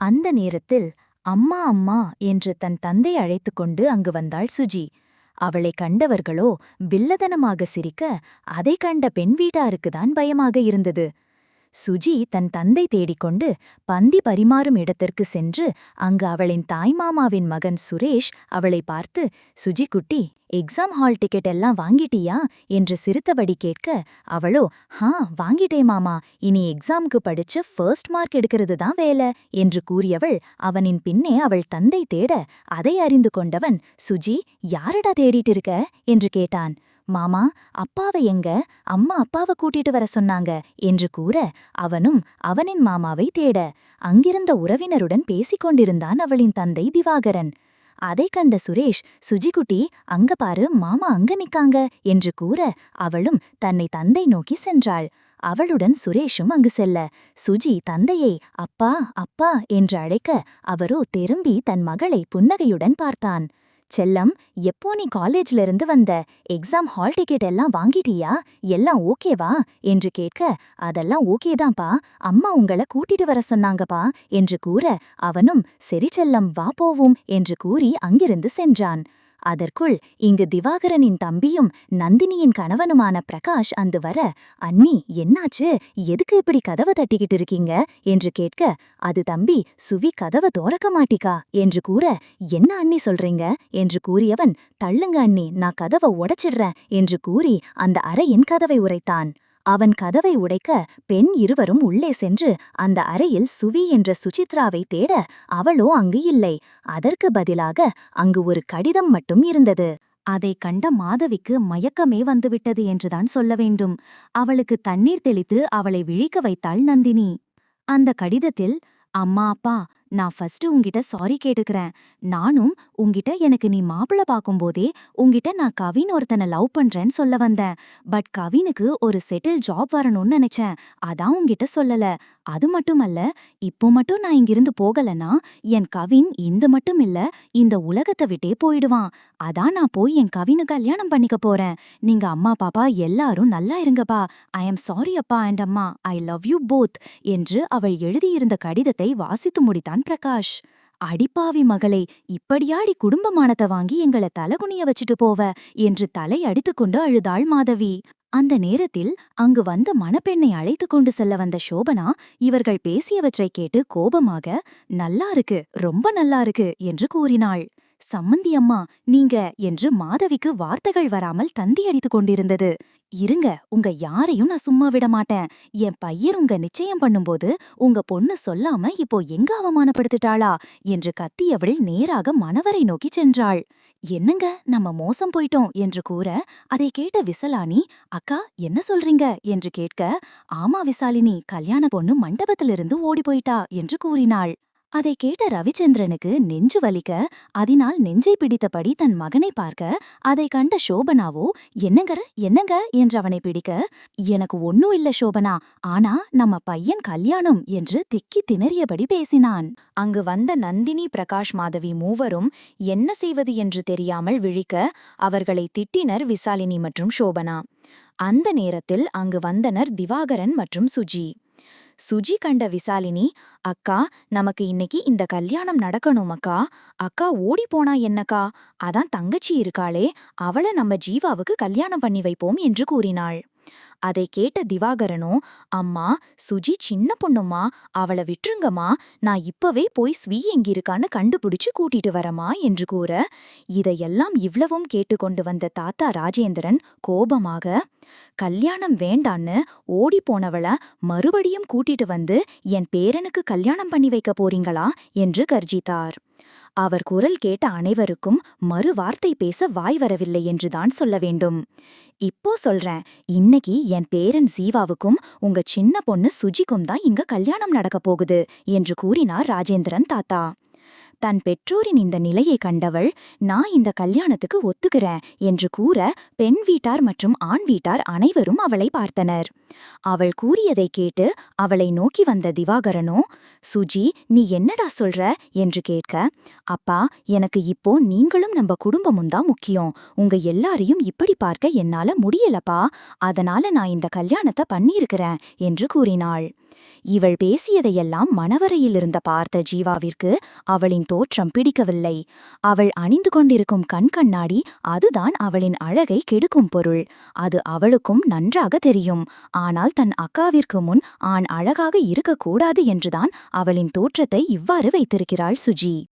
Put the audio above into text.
அந்த நேரத்தில் அம்மா அம்மா என்று தன் தந்தை அழைத்துக் கொண்டு அங்கு வந்தாள் சுஜி. அவளை கண்டவர்களோ வில்லதனமாக சிரிக்க அதை கண்ட பெண் வீட்டாருக்குதான் பயமாக இருந்தது. சுஜி தன் தந்தை தேடிக்கொண்டு பந்தி பரிமாறும் இடத்திற்கு சென்று அங்கு அவளின் தாய்மாமாவின் மகன் சுரேஷ் அவளை பார்த்து சுஜி குட்டி எக்ஸாம் ஹால் டிக்கெட் எல்லாம் வாங்கிட்டியா? என்று சிரித்தபடி கேட்க அவளோ ஹா வாங்கிட்டே மாமா. இனி எக்ஸாம்க்கு படிச்சு ஃபர்ஸ்ட் மார்க் எடுக்கிறது தான் வேலை என்று கூறியவள் அவனின் பின்னே அவள் தந்தை தேட அதை அறிந்து கொண்டவன் சுஜி யாரடா தேடிட்டு இருக்க? என்று கேட்டான். மாமா அப்பாவை எங்க? அம்மா அப்பாவை கூட்டிட்டு வர சொன்னாங்க என்று கூற அவனும் அவனின் மாமாவை தேட அங்கிருந்த உறவினருடன் பேசிக் கொண்டிருந்தான் அவளின் தந்தை திவாகரன். அதை கண்ட சுரேஷ் சுஜிகுட்டி அங்க பாரு மாமா அங்க நிக்காங்க என்று கூற அவளும் தன்னை தந்தை நோக்கி சென்றாள். அவளுடன் சுரேஷும் அங்கு செல்ல சுஜி தந்தையை அப்பா அப்பா என்று அழைக்க அவரோ திரும்பி தன் மகளை புன்னகையுடன் பார்த்தான். செல்லம் எப்போ நீ காலேஜ்ல இருந்து வந்த? எக்ஸாம் ஹால் டிக்கெட் எல்லாம் வாங்கிட்டியா? எல்லாம் ஓகேவா என்று கேட்க அதெல்லாம் ஓகேதான்ப்பா அம்மா உங்கள கூட்டிட்டு வர சொன்னாங்கப்பா என்று கூற அவனும் சரி செல்லம் வா போவோம் என்று கூறி அங்கிருந்து சென்றான். அதற்குள் இங்கு திவாகரனின் தம்பியும் நந்தினியின் கணவனுமான பிரகாஷ் அந்து வர அண்ணி என்னாச்சு? எதுக்கு இப்படி கதவை தட்டிக்கிட்டு இருக்கீங்க? என்று கேட்க அது தம்பி சுவி கதவை தோறக்க மாட்டிக்கா? என்று கூற என்ன அண்ணி சொல்றீங்க? என்று கூறியவன் தள்ளுங்க அண்ணி நான் கதவை உடைச்சிடுறேன் என்று கூறி அந்த அறையின் கதவை உரைத்தான். அவன் கதவை உடைக்க பெண் இருவரும் உள்ளே சென்று அந்த அறையில் சுவி என்ற சுசித்ராவை தேட அவளோ அங்கு இல்லை. அதற்கு பதிலாக அங்கு ஒரு கடிதம் மட்டும் இருந்தது. அதை கண்ட மாதவிக்கு மயக்கமே வந்துவிட்டது என்றுதான் சொல்ல வேண்டும். அவளுக்கு தண்ணீர் தெளித்து அவளை விழிக்க வைத்தாள் நந்தினி. அந்த கடிதத்தில் அம்மா அப்பா நான் ஃபர்ஸ்ட் உங்ககிட்ட சாரி கேட்டுக்கிறேன். நானும் உங்கிட்ட எனக்கு நீ மாப்பிள பாக்கும்போதே உங்கிட்ட நான் கவின் ஒருத்தனை லவ் பண்றேன்னு சொல்ல வந்தேன். பட் கவினுக்கு ஒரு செட்டில் ஜாப் வரணும்னு நினைச்சேன். அதான் உங்கிட்ட சொல்லல. அது மட்டுமல்ல இப்போ மட்டும் நான் இங்கிருந்து போகலன்னா என் கவின் இந்த மட்டும் இல்ல இந்த உலகத்தை விட்டே போயிடுவான். அதான் நான் போய் என் கவினு கல்யாணம் பண்ணிக்க போறேன். நீங்க அம்மா பாப்பா எல்லாரும் நல்லா இருங்கப்பா. ஐ எம் சாரி அப்பா அண்ட் அம்மா. ஐ லவ் யூ போத் என்று அவள் எழுதியிருந்த கடிதத்தை வாசித்து முடித்தான் பிரகாஷ். அடிப்பாவி மகளே இப்படியாடி குடும்பமானத்தை வாங்கி எங்கள தலகுனிய வச்சுட்டு போவ? என்று தலை அடித்துக்கொண்டு அழுதாள் மாதவி. அந்த நேரத்தில் அங்கு வந்த மணப்பெண்ணை அழைத்து கொண்டு செல்ல வந்த சோபனா இவர்கள் பேசியவற்றை கேட்டு கோபமாக நல்லா இருக்கு ரொம்ப நல்லா இருக்கு என்று கூறினாள். சம்மந்தி அம்மா நீங்க என்று மாதவிக்கு வார்த்தைகள் வராமல் தந்தி அடித்துக் கொண்டிருந்தது. இருங்க உங்க யாரையும் நான் சும்மா விட மாட்டேன். என் பையன் உங்க நிச்சயம் பண்ணும்போது உங்க பொண்ணு சொல்லாம இப்போ எங்க அவமானப்படுத்திட்டாளா? என்று கத்தியவள் நேராக மணவரை நோக்கி சென்றாள். என்னங்க நம்ம மோசம் போயிட்டோம் என்று கூற அதை கேட்ட விசலானி அக்கா என்ன சொல்றீங்க? என்று கேட்க ஆமா விசாலினி கல்யாண பொண்ணு மண்டபத்திலிருந்து ஓடி போயிட்டா என்று கூறினாள். அதை கேட்ட ரவிச்சந்திரனுக்கு நெஞ்சு வலிக்க அதனால் நெஞ்சை பிடித்தபடி தன் மகனை பார்க்க அதை கண்ட சோபனாவோ என்னங்கற என்னங்க? என்று அவனை பிடிக்க எனக்கு ஒன்னும் இல்ல சோபனா ஆனா நம்ம பையன் கல்யாணம் என்று திக்கி திணறியபடி பேசினான். அங்கு வந்த நந்தினி பிரகாஷ் மாதவி மூவரும் என்ன செய்வது என்று தெரியாமல் விழிக்க அவர்களை திட்டினர் விசாலினி மற்றும் சோபனா அந்த நேரத்தில் அங்கு வந்தனர் திவாகரன் மற்றும் சுஜி. சுஜி கண்ட விசாலினி அக்கா நமக்கு இன்னைக்கு இந்த கல்யாணம் நடக்கணும் அக்கா. அக்கா ஓடி போனா என்னக்கா? அதான் தங்கச்சி இருக்காளே. அவள நம்ம ஜீவாவுக்கு கல்யாணம் பண்ணி வைப்போம் என்று கூறினாள். அதை கேட்ட திவாகரனோ அம்மா சுஜி சின்ன பொண்ணுமா அவளை விட்டுருங்கம்மா. நான் இப்பவே போய் ஸ்வீ எங்கிருக்கான்னு கண்டுபிடிச்சு கூட்டிட்டு வரமா என்று கூற இதையெல்லாம் இவ்வளவும் கேட்டுக்கொண்டு வந்த தாத்தா ராஜேந்திரன் கோபமாக கல்யாணம் வேண்டான்னு ஓடி போனவள மறுபடியும் கூட்டிட்டு வந்து என் பேரனுக்கு கல்யாணம் பண்ணி வைக்க போறீங்களா? என்று கர்ஜித்தார். அவர் குரல் கேட்ட அனைவருக்கும் மறு வார்த்தை பேச வாய் வரவில்லை என்றுதான் சொல்ல வேண்டும். இப்போ சொல்றேன் இன்னைக்கு என் பேரன் ஜீவாவுக்கும் உங்க சின்ன பொண்ணு சுஜிக்கும் தான் இங்க கல்யாணம் நடக்கப் போகுது என்று கூறினார் ராஜேந்திரன் தாத்தா. தன் பெற்றோரின் இந்த நிலையை கண்டவள் நான் இந்த கல்யாணத்துக்கு ஒத்துக்கிறேன் என்று கூற பெண் வீட்டார் மற்றும் ஆண் வீட்டார் அனைவரும் அவளை பார்த்தனர். அவள் கூறியதை கேட்டு அவளை நோக்கி வந்த திவாகரனோ சுஜி நீ என்னடா சொல்ற? என்று கேட்க அப்பா எனக்கு இப்போ நீங்களும் நம்ம குடும்பமும் தான் முக்கியம். உங்க எல்லாரையும் இப்படி பார்க்க என்னால முடியலப்பா. அதனால நான் இந்த கல்யாணத்தை பண்ணியிருக்கிறேன் என்று கூறினாள். இவள் பேசியதையெல்லாம் மணவரையிலிருந்த பார்த்த ஜீவாவிற்கு அவளின் தோற்றம் பிடிக்கவில்லை. அவள் அணிந்து கொண்டிருக்கும் கண் கண்ணாடி அதுதான் அவளின் அழகை கெடுக்கும் பொருள். அது அவளுக்கும் நன்றாக தெரியும். ஆனால் தன் அக்காவிற்கு முன் ஆண் அழகாக இருக்கக்கூடாது என்றுதான் அவளின் தோற்றத்தை இவ்வாறு வைத்திருக்கிறாள் சுஜி.